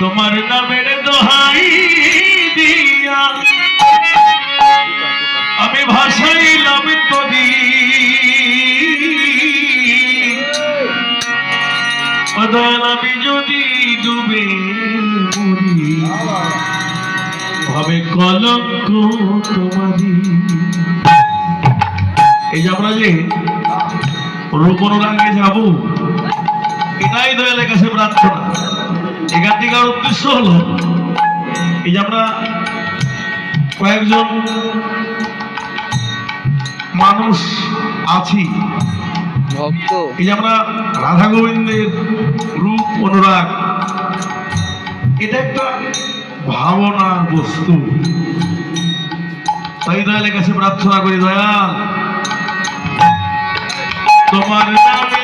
তোমার নামের দোহাই দিয়া। আমি ভাসাইলাম তরি দয়াল আমি যদি ডুবে হবে কলঙ্ক তোমারি এই যে আমরা যে রূপনারায়ণে যাব এটাই দয়ালের কাছে প্রার্থনা। এখান থেকে আর উদ্দেশ্য হলো এই যে আমরা কয়েকজন মানুষ আছি ভক্ত। এই যে আমরা রাধা গোবিন্দের রূপ অনুরাগ এটা একটা ভাবনার বস্তু। তাই দয়ালের কাছে প্রার্থনা করি দয়াল। তোমার নামে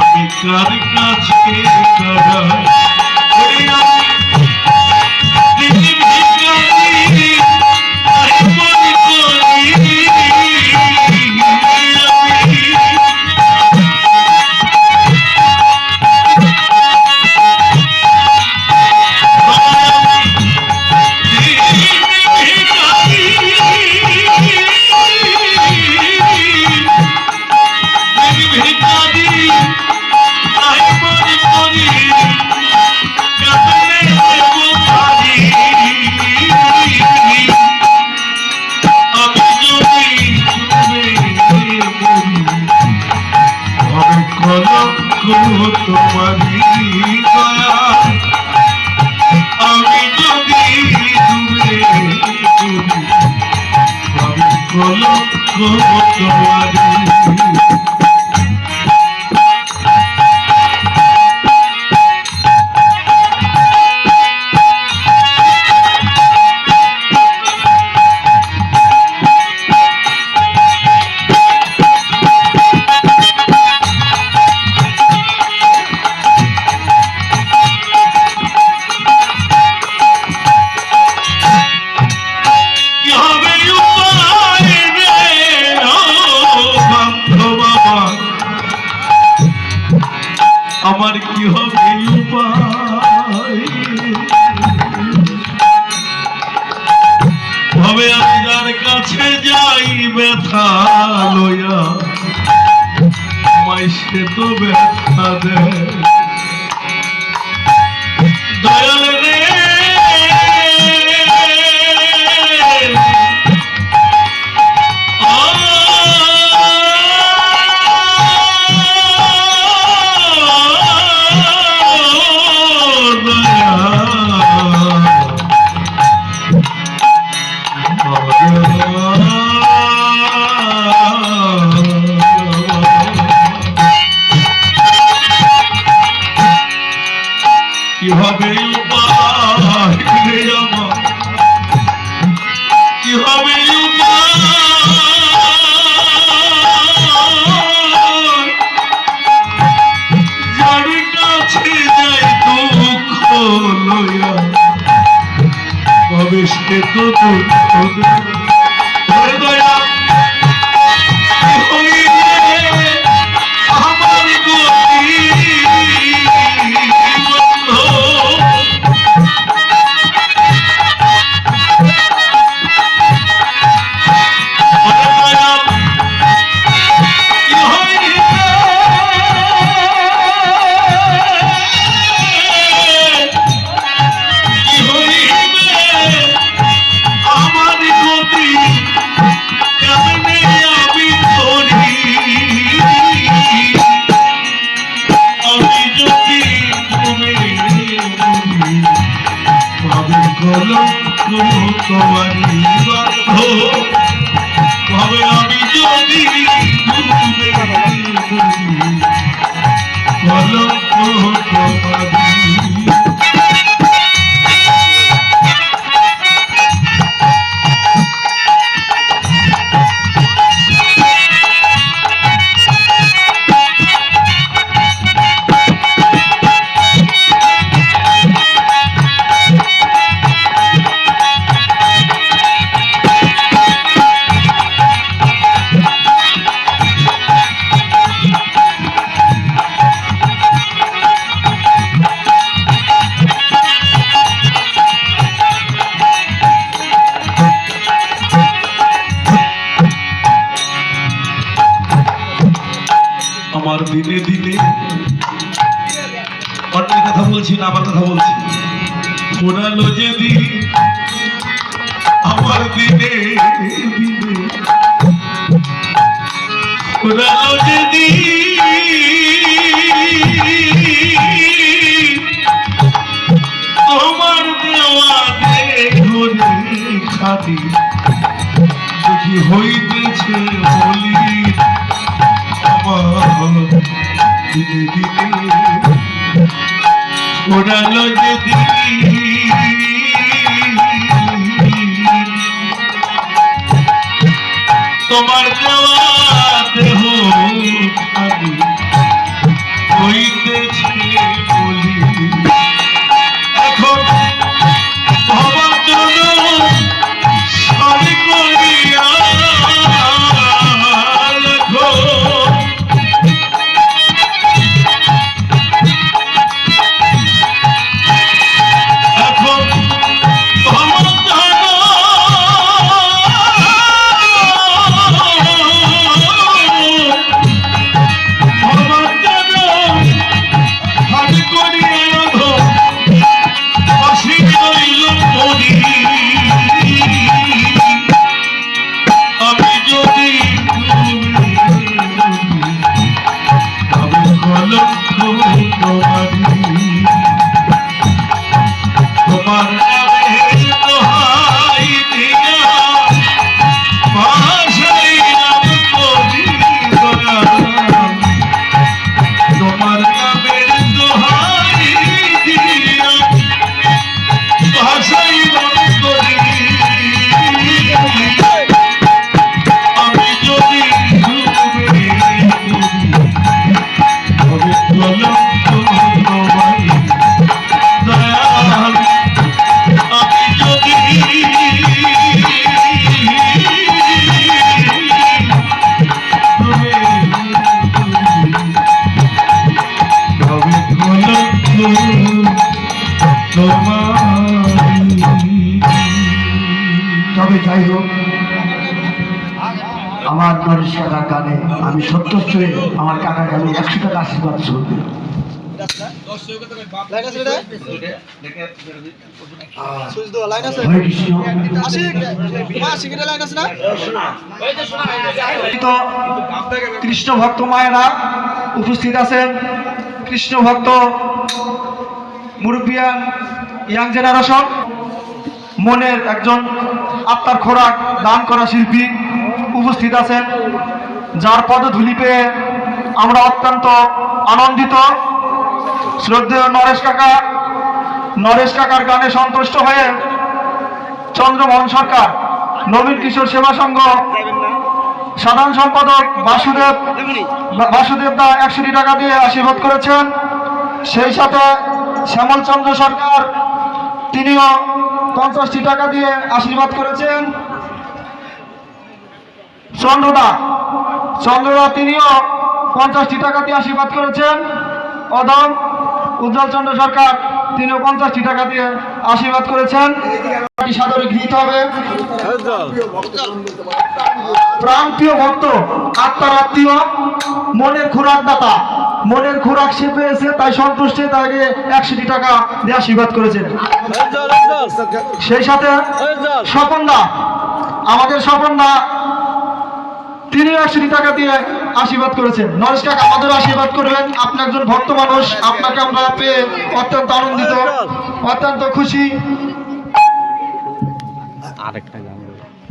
আমি কার কাছে তোমারি কি হবে তবে যার কাছে যাই ব্যথা লইয়া আমায় সে তো ব্যথা দেয়। কাছে যাই দুঃখ লইয়া কবে সে তো দুঃখ আমার দিনে দিনে। অন্যের কথা বলছি না আমার কথা বলছি। শোনালো যেদিন আমার দিনে দিনে। শোনালো যেদিন তোমার দেওয়া ঘরে খাদি ওড়ালো যদি তোমার Hey! আমার নরেশ কাকার গানে আমি সত্যশ্রয়ে আমার কাকার গানে একশো টাকা আশীর্বাদ শুনবে কৃষ্ণ কৃষ্ণ ভক্ত মায়েরা উপস্থিত আছেন। কৃষ্ণ ভক্ত মুরব্বিয়ান ইয়াং জেনারেশন মনের একজন আত্মার খোরাক দান করা শিল্পী। উপস্থিত আছেন, যার পদধূলি পেয়ে আমরা অত্যন্ত আনন্দিত। শ্রদ্ধেয় নরেশ কাকা, নরেশ কাকার গানে সন্তুষ্ট হয়ে চন্দ্রমোহন সরকার, নবীন কিশোর সেবা সংঘ, সাধারণ সম্পাদক বাসুদেব বাসুদেব দা একশোটি টাকা দিয়ে আশীর্বাদ করেছেন। সেই সাথে শ্যামল চন্দ্র সরকার, তিনিও পঞ্চাশটি টাকা দিয়ে আশীর্বাদ করেছেন। চন্দ্রদা। চন্দ্রদা তিনিও পঞ্চাশটি টাকা দিয়ে আশীর্বাদ করেছেন। অদম উজ্জ্বল চন্দ্র সরকার তিনিও পঞ্চাশটি টাকা দিয়ে আশীর্বাদ করেছেন। সাদরে গৃহীত হবে। প্রান্তীয় ভক্ত আত্মার আত্মীয় মনের খোরাক দাতা মনের খোরাক সে পেয়েছে তাই সন্তুষ্টে তাকে একশোটি টাকা দিয়ে আশীর্বাদ করেছেন। সেই সাথে স্বপনদা আমাদের স্বপনদা তিনি একশোটি টাকা দিয়ে আশীর্বাদ করেছেন। নরেশ কাকা আমাদের আশীর্বাদ করবেন। আপনি একজন ভক্ত মানুষ, আপনাকে আমরা পেয়ে অত্যন্ত আনন্দিত, অত্যন্ত খুশি। আরেকটা